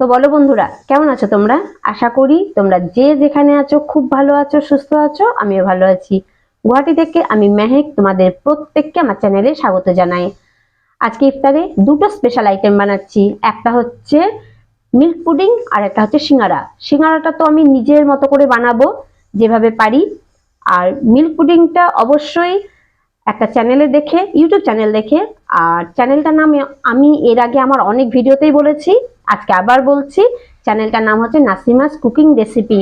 তো বলো বন্ধুরা, কেমন আছো তোমরা? আশা করি তোমরা যে যেখানে আছো খুব ভালো আছো, সুস্থ আছো, আমিও ভালো আছি। গুয়াহাটি থেকে আমি মেহেক তোমাদের প্রত্যেককে আমার চ্যানেলে স্বাগত জানাই। আজকে ইফতারে দুটো স্পেশাল আইটেম বানাচ্ছি। একটা হচ্ছে মিল্ক পুডিং আর একটা হচ্ছে সিঙ্গারা। সিঙ্গারাটা তো আমি নিজের মতো করে বানাবো যেভাবে পারি। আর মিল্ক পুডিংটা অবশ্যই একটা চ্যানেলে দেখে ইউটিউব চ্যানেল দেখে আর চ্যানেলটার নাম আমি এর আগে আমার অনেক ভিডিওতেই বলেছি, আজকে আবার বলছি, চ্যানেলটার নাম হচ্ছে নাসিমাস কুকিং রেসিপি।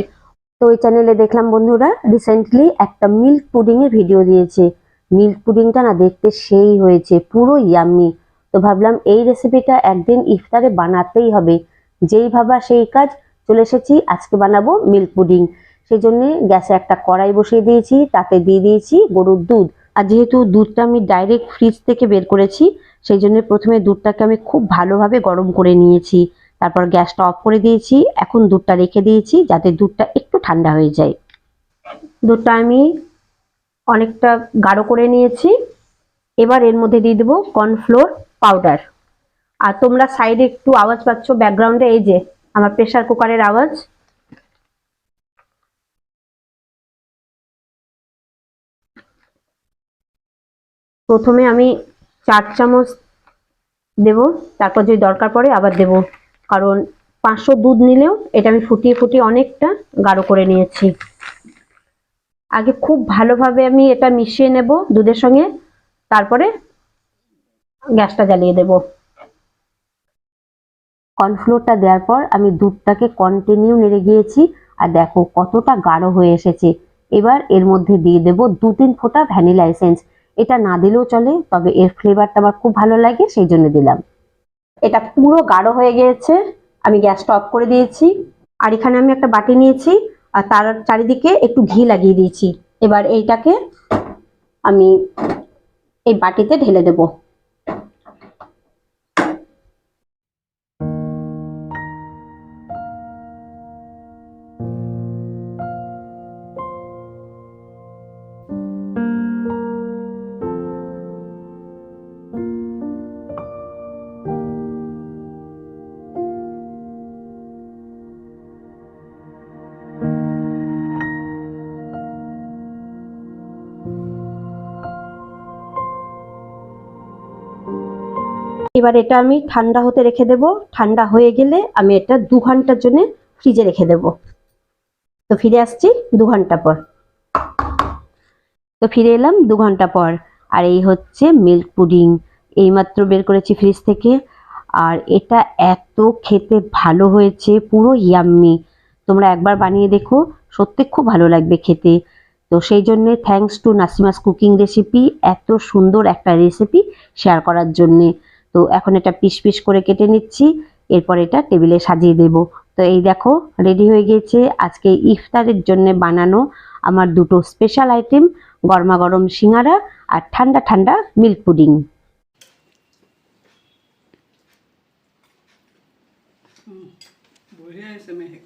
তো ওই চ্যানেলে দেখলাম বন্ধুরা রিসেন্টলি একটা মিল্ক পুডিং এর ভিডিও দিয়েছে। মিল্ক পুডিংটা না দেখতে সেই হয়েছে, পুরো ইয়াম্মি তো ভাবলাম এই রেসিপিটা একদিন ইফতারে বানাতেই হবে। যেই ভাবা সেই কাজ, চলে এসেছি, আজকে বানাবো মিল্ক পুডিং সেই জন্য গ্যাসে একটা কড়াই বসিয়ে দিয়েছি, তাতে দিয়ে দিয়েছি গরুর দুধ। আর যেহেতু দুধটা আমি ডাইরেক্ট ফ্রিজ থেকে বের করেছি, সেই জন্য প্রথমে দুধটাকে আমি খুব ভালোভাবে গরম করে নিয়েছি। তারপর গ্যাসটা অফ করে দিয়েছি, এখন দুধটা রেখে দিয়েছি যাতে দুধটা একটু ঠান্ডা হয়ে যায়। দুধটা আমি অনেকটা গাঢ় করে নিয়েছি। এবার এর মধ্যে দিয়ে দেবো কর্নফ্লোর পাউডার আর তোমরা সাইডে একটু আওয়াজ পাচ্ছ ব্যাকগ্রাউন্ডে এই যে আমার প্রেশার কুকারের আওয়াজ। প্রথমে আমি চার চামচ দেব, তারপর যদি দরকার পড়ে আবার দেব। কারণ পাঁচশো দুধ নিলেও এটা আমি ফুটিয়ে ফুটিয়ে অনেকটা গাঢ় করে নিয়েছি। আগে খুব ভালোভাবে আমি এটা মিশিয়ে নেব দুধের সঙ্গে, তারপরে গ্যাসটা জ্বালিয়ে দেব। কর্নফ্লোরটা দেওয়ার পর আমি দুধটাকে কন্টিনিউ নেড়ে গিয়েছি, আর দেখো কতটা গাঢ় হয়ে এসেছে। এবার এর মধ্যে দিয়ে দেব দু তিন ফোঁটা ভ্যানিলা এসেন্স। এটা না দিলেও চলে, তবে এর ফ্লেভারটা আমার খুব ভালো লাগে, সেই জন্য দিলাম। এটা পুরো গাঢ় হয়ে গিয়েছে, আমি গ্যাসটা অফ করে দিয়েছি। আর এখানে আমি একটা বাটি নিয়েছি, আর তার চারিদিকে একটু ঘি লাগিয়ে দিয়েছি। এবার এইটাকে আমি এই বাটিতে ঢেলে দেব। এবার এটা আমি ঠান্ডা হতে রেখে দেব। ঠান্ডা হয়ে গেলে আমি এটা দু ঘণ্টার জন্য ফ্রিজে রেখে দেব। তো ফিরে আসছি দু ঘণ্টা পর। তো ফিরে এলাম দু ঘণ্টা পর। আর এই হচ্ছে মিল্ক পুডিং এইমাত্র বের করেছি ফ্রিজ থেকে। আর এটা এত খেতে ভালো হয়েছে, পুরো ইয়াম্মি তোমরা একবার বানিয়ে দেখো, সত্যি খুব ভালো লাগবে খেতে। তো সেই জন্যে thanks to Nasima's cooking recipe এত সুন্দর একটা রেসিপি শেয়ার করার জন্যে। তো এখন এটা পিস পিস করে কেটে নিচ্ছি, এরপর এটা টেবিলে সাজিয়ে দেব। তো এই দেখো, রেডি হয়ে গিয়েছে। আজকে ইফতারের জন্য বানানো আমার দুটো স্পেশাল আইটেম, গরমা গরম সিঙ্গারা আর ঠান্ডা ঠান্ডা মিল্ক পুডিং। মেহেক।